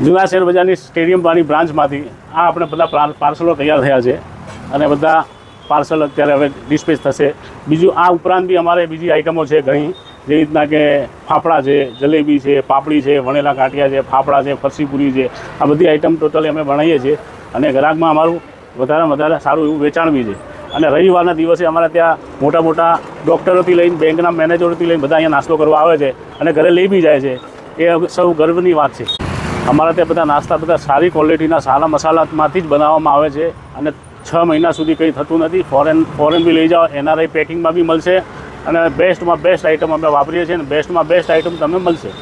જૂના શેર બજારની સ્ટેડિયમ વાળી બ્રાન્ચમાંથી આ આપણે બધા પાર્સલો તૈયાર થયા છે અને બધા પાર્સલ અત્યારે હવે ડિસ્પેચ થશે. બીજું આ ઉપરાંત બી અમારે બીજી આઇટમો છે ઘણી. જેવી રીતના કે ફાફડા છે, જલેબી છે, પાપડી છે, વણેલા ગાંઠિયા છે, ફાફડા છે, ફરસીપુરી છે. આ બધી આઇટમ ટોટલી અમે બનાવીએ છીએ અને ગ્રાહકમાં અમારું વધારે વધારે સારું એવું વેચાણ બી છે. અને રવિવારના દિવસે અમારા ત્યાં મોટા મોટા ડૉક્ટરોથી લઈને બેંકના મેનેજરોથી લઈને બધા અહીંયા નાસ્તો કરવા આવે છે અને ઘરે લઈ બી જાય છે. એ સૌ ગર્વની વાત છે. અમારા ત્યાં બધા નાસ્તા બધા સારી ક્વોલિટીના સારા મસાલામાંથી જ બનાવવામાં આવે છે અને છ મહિના સુધી કંઈ થતું નથી. ફોરેન ફોરેન બી લઈ જાઓ એનઆરઆઈ પેકિંગમાં બી મળશે અને બેસ્ટમાં બેસ્ટ આઇટમ અમે વાપરીએ છીએ અને બેસ્ટમાં બેસ્ટ આઇટમ તમને મળશે.